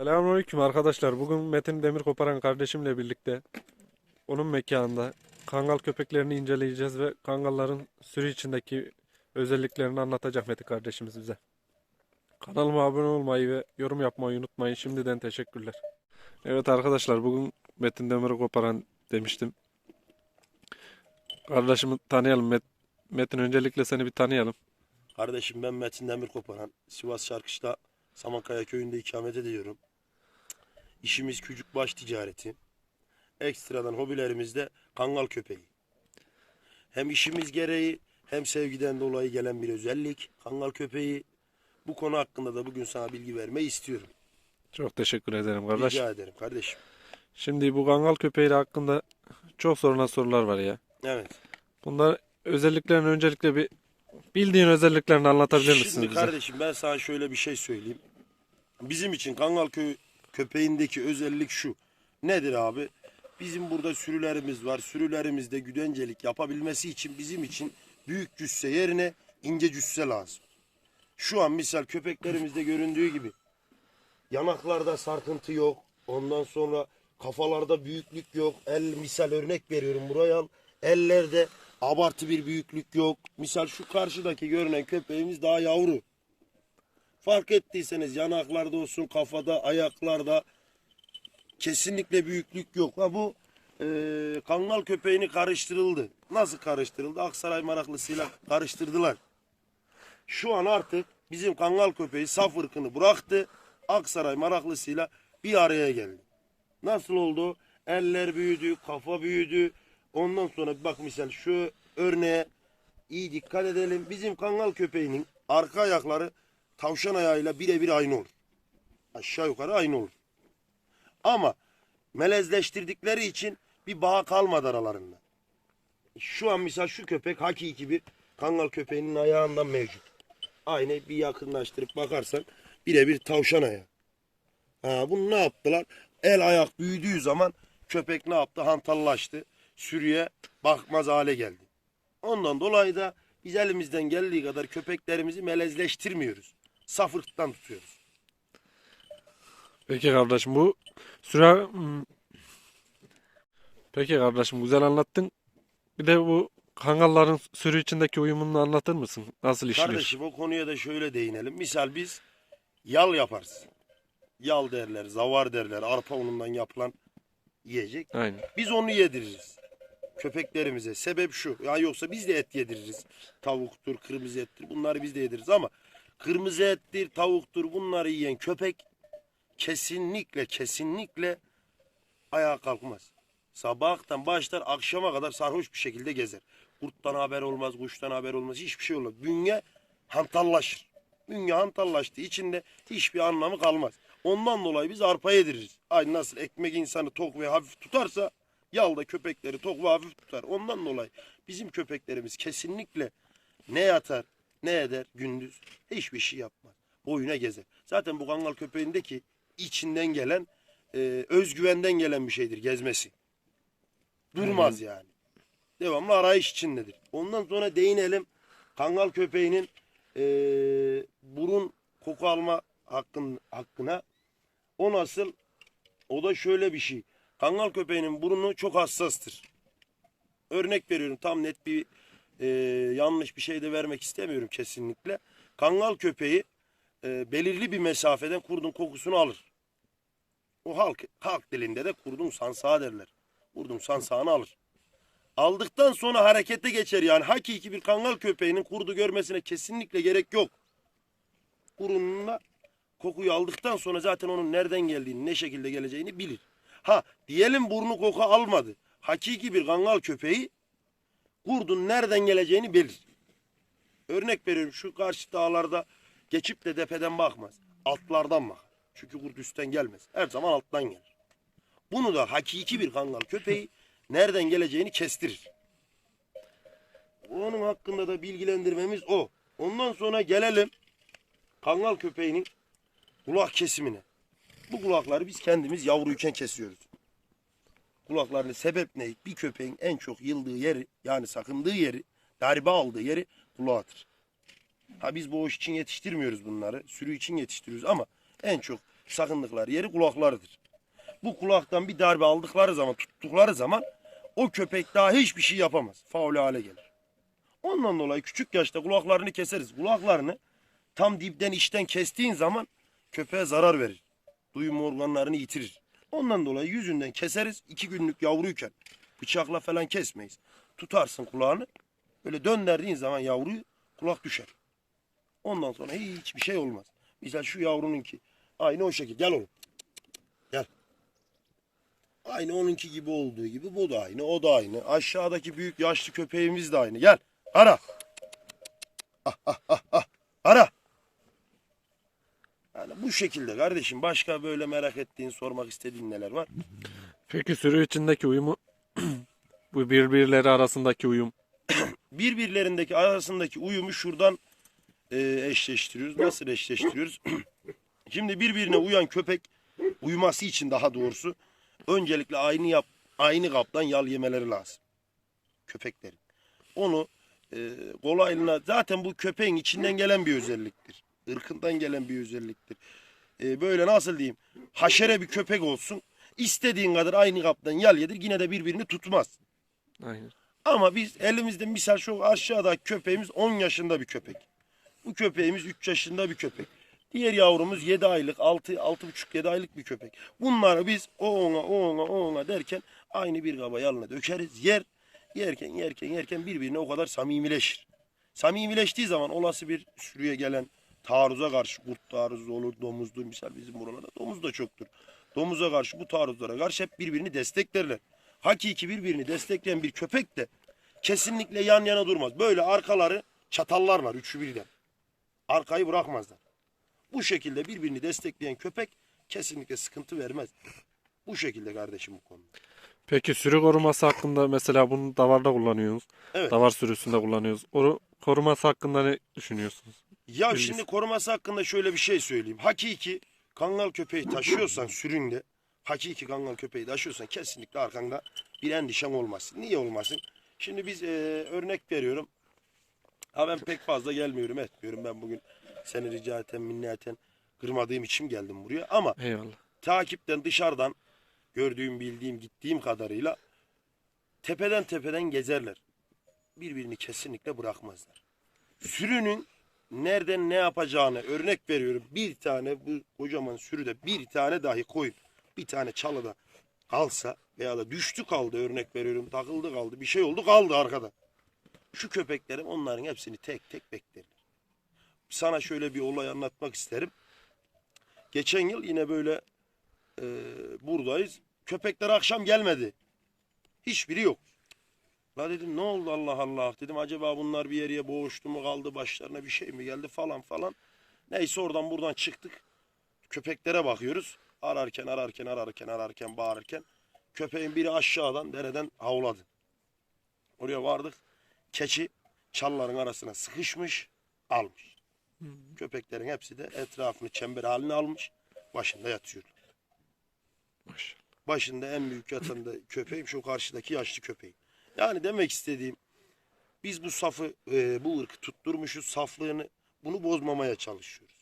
Selamünaleyküm arkadaşlar. Bugün Metin Demir Koparan kardeşimle birlikte onun mekanında kangal köpeklerini inceleyeceğiz ve kangalların sürü içindeki özelliklerini anlatacak Metin kardeşimiz bize. Kanalıma abone olmayı ve yorum yapmayı unutmayın. Şimdiden teşekkürler. Evet arkadaşlar bugün Metin Demir Koparan demiştim. Kardeşimi tanıyalım. Met- Metin öncelikle seni bir tanıyalım. Kardeşim ben Metin Demir Koparan. Sivas Şarkış'ta Samankaya köyünde ikamet ediyorum. İşimiz küçük baş ticareti. Ekstradan hobilerimiz de kangal köpeği. Hem işimiz gereği hem sevgiden dolayı gelen bir özellik. Kangal köpeği. Bu konu hakkında da bugün sana bilgi vermeyi istiyorum. Çok teşekkür ederim kardeş. Rica ederim kardeşim. Şimdi bu kangal köpeği hakkında çok sorulan sorular var ya. Evet. Bunlar özelliklerini öncelikle bir bildiğin özelliklerini anlatabilir misiniz Şimdi bize? kardeşim ben sana şöyle bir şey söyleyeyim. Bizim için kangal kö köpeğindeki özellik şu. Nedir abi? Bizim burada sürülerimiz var. Sürülerimizde güdencelik yapabilmesi için bizim için büyük cüsse yerine ince cüsse lazım. Şu an misal köpeklerimizde göründüğü gibi yanaklarda sarkıntı yok. Ondan sonra kafalarda büyüklük yok. El misal örnek veriyorum buraya al. Ellerde abartı bir büyüklük yok. Misal şu karşıdaki görünen köpeğimiz daha yavru. Fark ettiyseniz yanaklarda olsun, kafada, ayaklarda kesinlikle büyüklük yok. Ha bu e, kangal köpeğini karıştırıldı. Nasıl karıştırıldı? Aksaray maraklısıyla karıştırdılar. Şu an artık bizim kangal köpeği saf ırkını bıraktı. Aksaray maraklısıyla bir araya geldi. Nasıl oldu? Eller büyüdü, kafa büyüdü. Ondan sonra bak misal şu örneğe iyi dikkat edelim. Bizim kangal köpeğinin arka ayakları tavşan ayağıyla birebir aynı olur. Aşağı yukarı aynı olur. Ama melezleştirdikleri için bir bağ kalmadı aralarında. Şu an misal şu köpek hakiki bir kangal köpeğinin ayağından mevcut. Aynı bir yakınlaştırıp bakarsan birebir tavşan ayağı. Ha, bunu ne yaptılar? El ayak büyüdüğü zaman köpek ne yaptı? Hantallaştı. Sürüye bakmaz hale geldi. Ondan dolayı da biz elimizden geldiği kadar köpeklerimizi melezleştirmiyoruz. Saf ırktan tutuyoruz. Peki kardeşim bu süre Hmm. Peki kardeşim güzel anlattın. Bir de bu kangalların sürü içindeki uyumunu anlatır mısın? Nasıl işliyor? Kardeşim o konuya da şöyle değinelim. Misal biz yal yaparız. Yal derler, zavar derler, arpa unundan yapılan yiyecek. Aynen. Biz onu yediririz. Köpeklerimize. Sebep şu. Ya yoksa biz de et yediririz. Tavuktur, kırmızı ettir. Bunları biz de yediririz ama kırmızı ettir, tavuktur bunları yiyen köpek kesinlikle kesinlikle ayağa kalkmaz. Sabahtan başlar akşama kadar sarhoş bir şekilde gezer. Kurttan haber olmaz, kuştan haber olmaz, hiçbir şey olmaz. Bünye hantallaşır. Bünye hantallaştığı için de hiçbir anlamı kalmaz. Ondan dolayı biz arpa yediririz. Aynı nasıl ekmek insanı tok ve hafif tutarsa yal da köpekleri tok ve hafif tutar. Ondan dolayı bizim köpeklerimiz kesinlikle ne yatar ne eder gündüz hiçbir şey yapmaz. Boyuna gezer. Zaten bu kangal köpeğindeki içinden gelen e, özgüvenden gelen bir şeydir gezmesi. Durmaz yani. Devamlı arayış içindedir. Ondan sonra değinelim kangal köpeğinin e, burun koku alma hakkın, hakkına. O nasıl? O da şöyle bir şey. Kangal köpeğinin burnu çok hassastır. Örnek veriyorum tam net bir e, yanlış bir şey de vermek istemiyorum kesinlikle. Kangal köpeği e, belirli bir mesafeden kurdun kokusunu alır. O halk, halk dilinde de kurdun sansağı derler. Kurdun sansağını alır. Aldıktan sonra harekete geçer yani hakiki bir kangal köpeğinin kurdu görmesine kesinlikle gerek yok. Burunla kokuyu aldıktan sonra zaten onun nereden geldiğini, ne şekilde geleceğini bilir. Ha diyelim burnu koku almadı. Hakiki bir kangal köpeği kurdun nereden geleceğini bilir. Örnek veriyorum şu karşı dağlarda geçip de tepeden bakmaz. Altlardan bakar. Çünkü kurt üstten gelmez. Her zaman alttan gelir. Bunu da hakiki bir kangal köpeği nereden geleceğini kestirir. Onun hakkında da bilgilendirmemiz o. Ondan sonra gelelim kangal köpeğinin kulak kesimine. Bu kulakları biz kendimiz yavruyken kesiyoruz. Kulaklarının sebep ne? Bir köpeğin en çok yıldığı yeri yani sakındığı yeri, darbe aldığı yeri kulağıdır. Ha biz bu iş için yetiştirmiyoruz bunları. Sürü için yetiştiriyoruz ama en çok sakındıkları yeri kulaklarıdır. Bu kulaktan bir darbe aldıkları zaman, tuttukları zaman o köpek daha hiçbir şey yapamaz. Faul hale gelir. Ondan dolayı küçük yaşta kulaklarını keseriz. Kulaklarını tam dipten içten kestiğin zaman köpeğe zarar verir. Duyum organlarını yitirir. Ondan dolayı yüzünden keseriz. iki günlük yavruyken bıçakla falan kesmeyiz. Tutarsın kulağını. Böyle döndürdüğün zaman yavruyu kulak düşer. Ondan sonra hiçbir şey olmaz. Misal şu yavrununki aynı o şekilde. Gel oğlum. Gel. Aynı onunki gibi olduğu gibi bu da aynı, o da aynı. Aşağıdaki büyük yaşlı köpeğimiz de aynı. Gel. Ara. Ah, ah, ah, ah. Ara. Bu şekilde kardeşim. Başka böyle merak ettiğin, sormak istediğin neler var? Peki sürü içindeki uyumu bu birbirleri arasındaki uyum birbirlerindeki arasındaki uyumu şuradan e, eşleştiriyoruz. Nasıl eşleştiriyoruz? Şimdi birbirine uyan köpek uyuması için daha doğrusu öncelikle aynı yap aynı kaptan yal yemeleri lazım. Köpeklerin. Onu e, kolaylığına zaten bu köpeğin içinden gelen bir özelliktir. Irkından gelen bir özelliktir. E, böyle nasıl diyeyim? Haşere bir köpek olsun. istediğin kadar aynı kaptan yal yedir yine de birbirini tutmaz. Aynen. Ama biz elimizde misal şu aşağıdaki köpeğimiz 10 yaşında bir köpek. Bu köpeğimiz 3 yaşında bir köpek. Diğer yavrumuz 7 aylık, 6 6,5-7 aylık bir köpek. Bunları biz o ona, o ona, o ona derken aynı bir kaba yalına dökeriz. Yer, yerken yerken yerken birbirine o kadar samimileşir. Samimileştiği zaman olası bir sürüye gelen taarruza karşı kurt taarruzu olur, domuzdur. Misal bizim buralarda domuz da çoktur. Domuza karşı bu taarruzlara karşı hep birbirini desteklerler. Hakiki birbirini destekleyen bir köpek de kesinlikle yan yana durmaz. Böyle arkaları çatallarlar üçü birden. Arkayı bırakmazlar. Bu şekilde birbirini destekleyen köpek kesinlikle sıkıntı vermez. Bu şekilde kardeşim bu konu. Peki sürü koruması hakkında mesela bunu davarda kullanıyoruz. Evet. Davar sürüsünde kullanıyoruz. O koruması hakkında ne düşünüyorsunuz? Ya Bilgisi. şimdi koruması hakkında şöyle bir şey söyleyeyim. Hakiki kangal köpeği taşıyorsan süründe, hakiki kangal köpeği taşıyorsan kesinlikle arkanda bir endişen olmasın. Niye olmasın? Şimdi biz e, örnek veriyorum. Ha ben pek fazla gelmiyorum etmiyorum. Ben bugün seni rica eten minnaten kırmadığım için geldim buraya. Ama Eyvallah. takipten dışarıdan gördüğüm bildiğim gittiğim kadarıyla tepeden tepeden gezerler. Birbirini kesinlikle bırakmazlar. Sürünün nereden ne yapacağını örnek veriyorum. Bir tane bu kocaman sürüde bir tane dahi koyun bir tane çalıda kalsa veya da düştü kaldı örnek veriyorum takıldı kaldı bir şey oldu kaldı arkada. Şu köpeklerim onların hepsini tek tek beklerler. Sana şöyle bir olay anlatmak isterim. Geçen yıl yine böyle e, buradayız. Köpekler akşam gelmedi. Hiçbiri yok. La dedim ne oldu Allah Allah dedim acaba bunlar bir yere boğuştu mu kaldı başlarına bir şey mi geldi falan falan. Neyse oradan buradan çıktık. Köpeklere bakıyoruz. Ararken ararken ararken ararken bağırırken köpeğin biri aşağıdan dereden havladı. Oraya vardık. Keçi çalların arasına sıkışmış almış. Köpeklerin hepsi de etrafını çember haline almış. Başında yatıyor. Maşallah. Başında en büyük yatan da köpeğim şu karşıdaki yaşlı köpeğim. Yani demek istediğim biz bu safı e, bu ırkı tutturmuşuz saflığını bunu bozmamaya çalışıyoruz.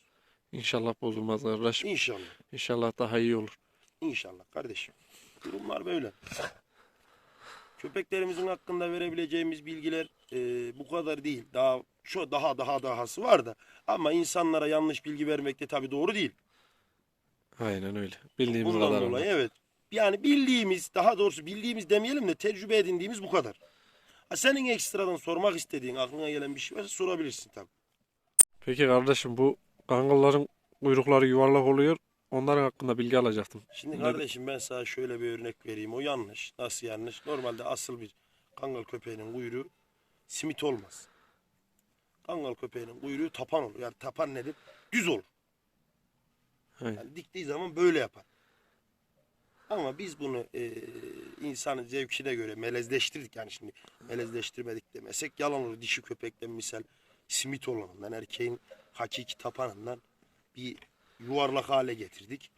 İnşallah bozulmaz kardeşim. İnşallah. İnşallah daha iyi olur. İnşallah kardeşim. Durumlar böyle. Köpeklerimizin hakkında verebileceğimiz bilgiler e, bu kadar değil. Daha şu daha daha dahası var da ama insanlara yanlış bilgi vermek de tabii doğru değil. Aynen öyle. Bildiğimiz Bundan kadar. dolayı evet. Yani bildiğimiz daha doğrusu bildiğimiz demeyelim de tecrübe edindiğimiz bu kadar. Ha, senin ekstradan sormak istediğin aklına gelen bir şey varsa sorabilirsin tabii. Peki kardeşim bu kangalların kuyrukları yuvarlak oluyor. Onların hakkında bilgi alacaktım. Şimdi kardeşim ben sana şöyle bir örnek vereyim. O yanlış. Nasıl yanlış? Normalde asıl bir kangal köpeğinin kuyruğu simit olmaz. Kangal köpeğinin kuyruğu tapan olur. Yani tapan nedir? Düz olur. Aynen. Yani diktiği zaman böyle yapar. Ama biz bunu e, insanın zevkine göre melezleştirdik. Yani şimdi melezleştirmedik demesek yalan olur. Dişi köpekten misal simit olanından erkeğin hakiki tapanından bir yuvarlak hale getirdik.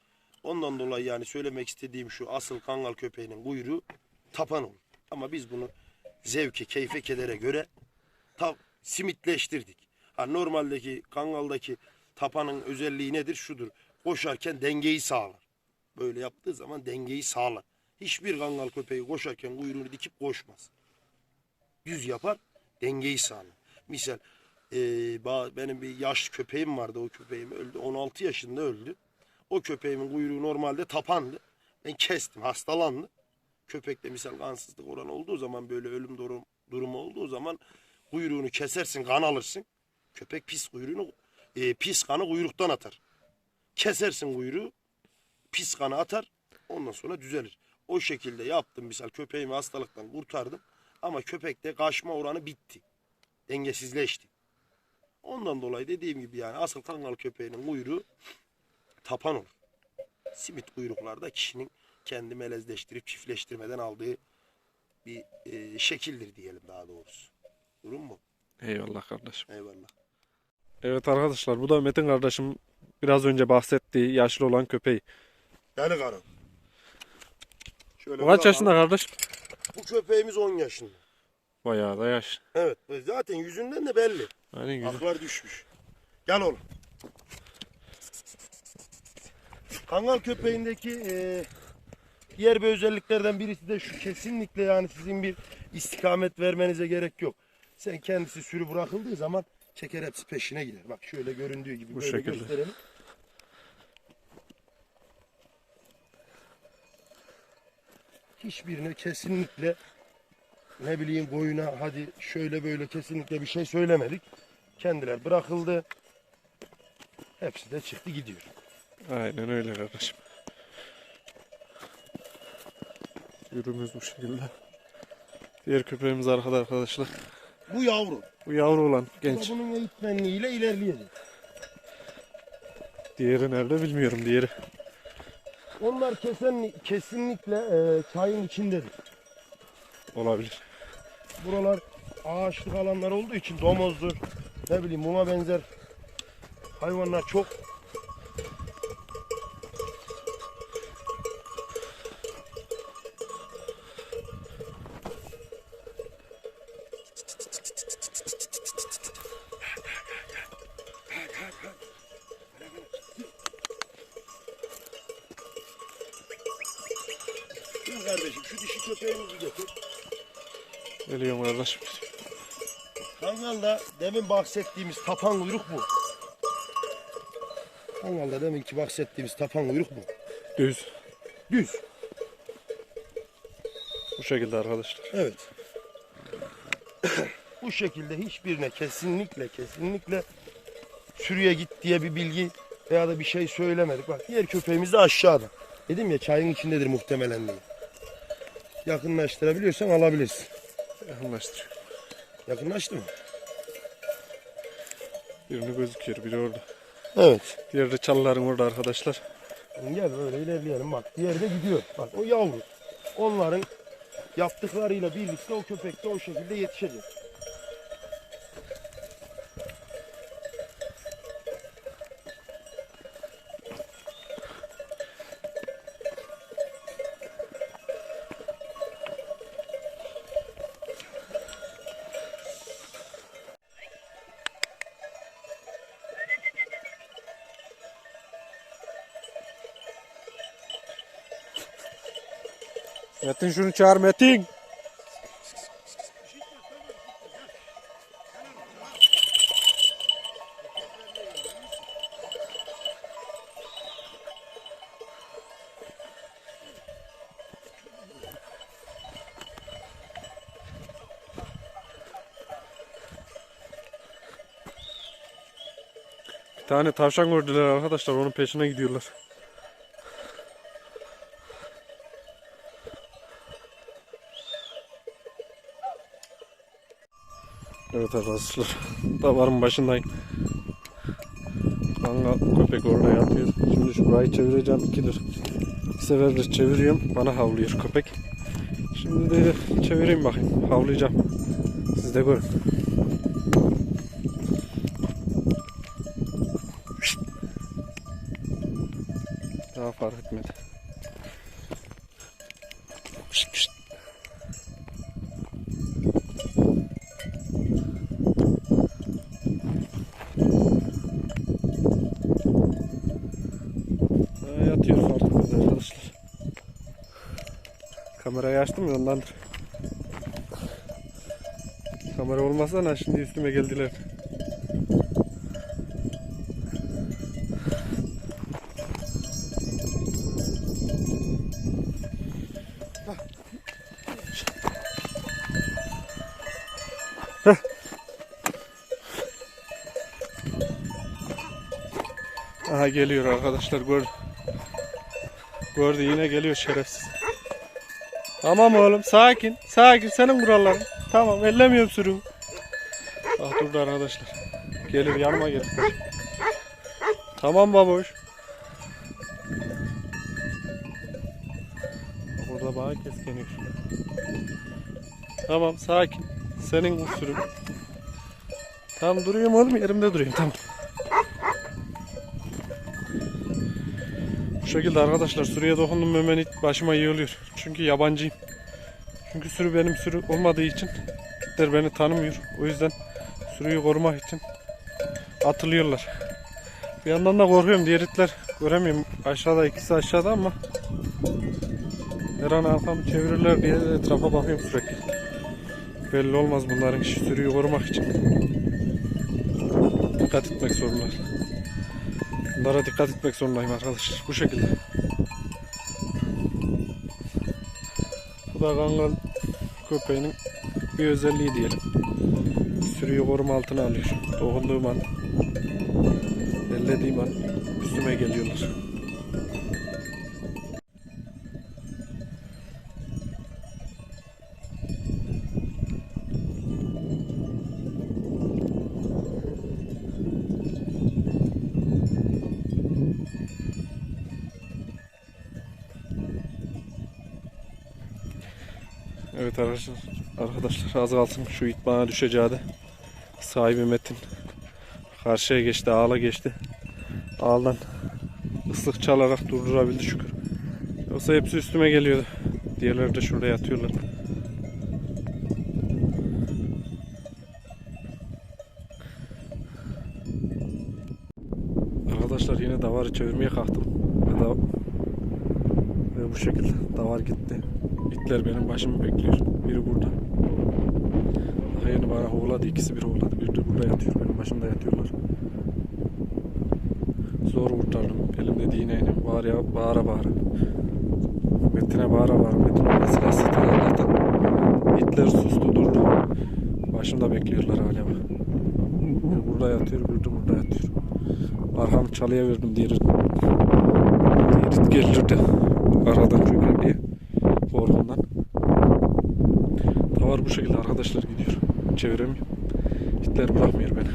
Ondan dolayı yani söylemek istediğim şu asıl kangal köpeğinin kuyruğu tapan olur. Ama biz bunu zevke, keyfe, kedere göre ta, simitleştirdik. Ha, normaldeki kangaldaki tapanın özelliği nedir? Şudur. koşarken dengeyi sağlar. Böyle yaptığı zaman dengeyi sağlar. Hiçbir kangal köpeği koşarken kuyruğunu dikip koşmaz. Düz yapar, dengeyi sağlar. Misal ba- benim bir yaşlı köpeğim vardı. O köpeğim öldü. 16 yaşında öldü. O köpeğimin kuyruğu normalde tapandı. Ben kestim, hastalandı. Köpekte misal kansızlık oran olduğu zaman böyle ölüm durum, durumu olduğu zaman kuyruğunu kesersin, kan alırsın. Köpek pis kuyruğunu, e, pis kanı kuyruktan atar. Kesersin kuyruğu, pis kanı atar. Ondan sonra düzelir. O şekilde yaptım misal köpeğimi hastalıktan kurtardım. Ama köpekte kaçma oranı bitti. Dengesizleşti. Ondan dolayı dediğim gibi yani asıl kangal köpeğinin kuyruğu tapan olur. Simit kuyruklarda kişinin kendi melezleştirip çiftleştirmeden aldığı bir e, şekildir diyelim daha doğrusu. Durum mu? Eyvallah kardeşim. Eyvallah. Evet arkadaşlar bu da Metin kardeşim biraz önce bahsettiği yaşlı olan köpeği. Deli karım. Şöyle Kaç bırakalım. yaşında kardeş? Bu köpeğimiz 10 yaşında. Bayağı da yaş. Evet. Zaten yüzünden de belli. Aynen güzel. Aklar düşmüş. Gel oğlum. Kangal köpeğindeki e, diğer bir özelliklerden birisi de şu kesinlikle yani sizin bir istikamet vermenize gerek yok. Sen kendisi sürü bırakıldığı zaman çeker hepsi peşine gider. Bak şöyle göründüğü gibi Bu böyle şekilde. gösterelim. Hiçbirine kesinlikle ne bileyim koyuna hadi şöyle böyle kesinlikle bir şey söylemedik. Kendiler bırakıldı. Hepsi de çıktı gidiyor. Aynen öyle kardeşim. Yürümüz bu şekilde. Diğer köpeğimiz arkada arkadaşlar. Bu yavru. Bu yavru olan Bu da genç. bunun eğitmenliğiyle ilerleyecek. Diğeri nerede bilmiyorum diğeri. Onlar kesen, kesinlikle e, çayın içindedir. Olabilir. Buralar ağaçlık alanlar olduğu için domozdur. Ne bileyim buna benzer hayvanlar çok. Kardeşim şu dişi köpeğimizi getir. Geliyorum kardeşim. Kangal'da demin bahsettiğimiz tapan kuyruk bu. Kangal'da deminki bahsettiğimiz tapan kuyruk bu. Düz. Düz. Bu şekilde arkadaşlar. Evet. bu şekilde hiçbirine kesinlikle kesinlikle sürüye git diye bir bilgi veya da bir şey söylemedik. Bak diğer köpeğimiz de aşağıda. Dedim ya çayın içindedir muhtemelen diye. Yakınlaştırabiliyorsan alabilirsin. Yakınlaştırıyor. Yakınlaştı mı? Birini gözüküyor biri orada. Evet. Diğeri de çalıların orada arkadaşlar. Gel böyle ilerleyelim bak. Diğeri de gidiyor. Bak o yavru. Onların yaptıklarıyla birlikte o köpek de o şekilde yetişecek. Metin şunu çağır Metin. Bir tane tavşan gördüler arkadaşlar onun peşine gidiyorlar. Evet arkadaşlar. Davarın başındayım. Kanka köpek orada yatıyor. Şimdi şurayı çevireceğim ikidir. Bir seferdir çeviriyorum. Bana havlıyor köpek. Şimdi de çevireyim bakayım. Havlayacağım. Siz de görün. Daha fark etmedi. Kamerayı açtım ya ondandır. Kamera olmasa lan şimdi üstüme geldiler. Aha geliyor arkadaşlar gördü. Gördü yine geliyor şerefsiz. Tamam oğlum sakin sakin senin kuralların. Tamam ellemiyorum sürümü. Ah durdu arkadaşlar. Gelir yanıma gelir. Tamam baboş. Burada bana keskeniyor. Tamam sakin. Senin sürüm. Tamam duruyorum oğlum yerimde durayım tamam. Şekilde arkadaşlar sürüye dokundum hemen başıma iyi oluyor. Çünkü yabancıyım. Çünkü sürü benim sürü olmadığı için itler beni tanımıyor. O yüzden sürüyü korumak için atılıyorlar. Bir yandan da korkuyorum. Diğer itler göremiyorum. Aşağıda ikisi aşağıda ama her an arkamı çevirirler diye etrafa bakıyorum sürekli. Belli olmaz bunların sürüyü korumak için. Dikkat etmek zorundalar. Bunlara dikkat etmek zorundayım arkadaşlar. Bu şekilde. Bu da kangal köpeğinin bir özelliği diyelim. Sürüyü koruma altına alıyor. Dokunduğum an, ellediğim an üstüme geliyorlar. Evet arkadaşlar, arkadaşlar az kalsın şu it bana düşeceği. Sahibi Metin karşıya geçti, ağla geçti. Ağlan ıslık çalarak durdurabildi şükür. Yoksa hepsi üstüme geliyordu. Diğerleri de şurada yatıyorlar. Arkadaşlar yine davarı çevirmeye kalktım. Ve, da ve bu şekilde davar gitti. İtler benim başımı bekliyor. Biri burada. Daha yeni bana hovladı. ikisi bir hovladı. Biri de burada yatıyor. Benim başımda yatıyorlar. Zor kurtardım. Elimde değneğini bağıra bağıra bağıra. Metin'e bağıra bağıra. Metin orada silah sıktı Allah'tan. İtler sustu durdu. Başımda bekliyorlar hala. Biri burada yatıyor, biri de burada yatıyor. Arkamı çalıya verdim diğeri. Diğeri gelir de aradan çöker diye. Korkumdan. Davar bu şekilde arkadaşlar gidiyor. Çeviremiyor. İtler bırakmıyor beni.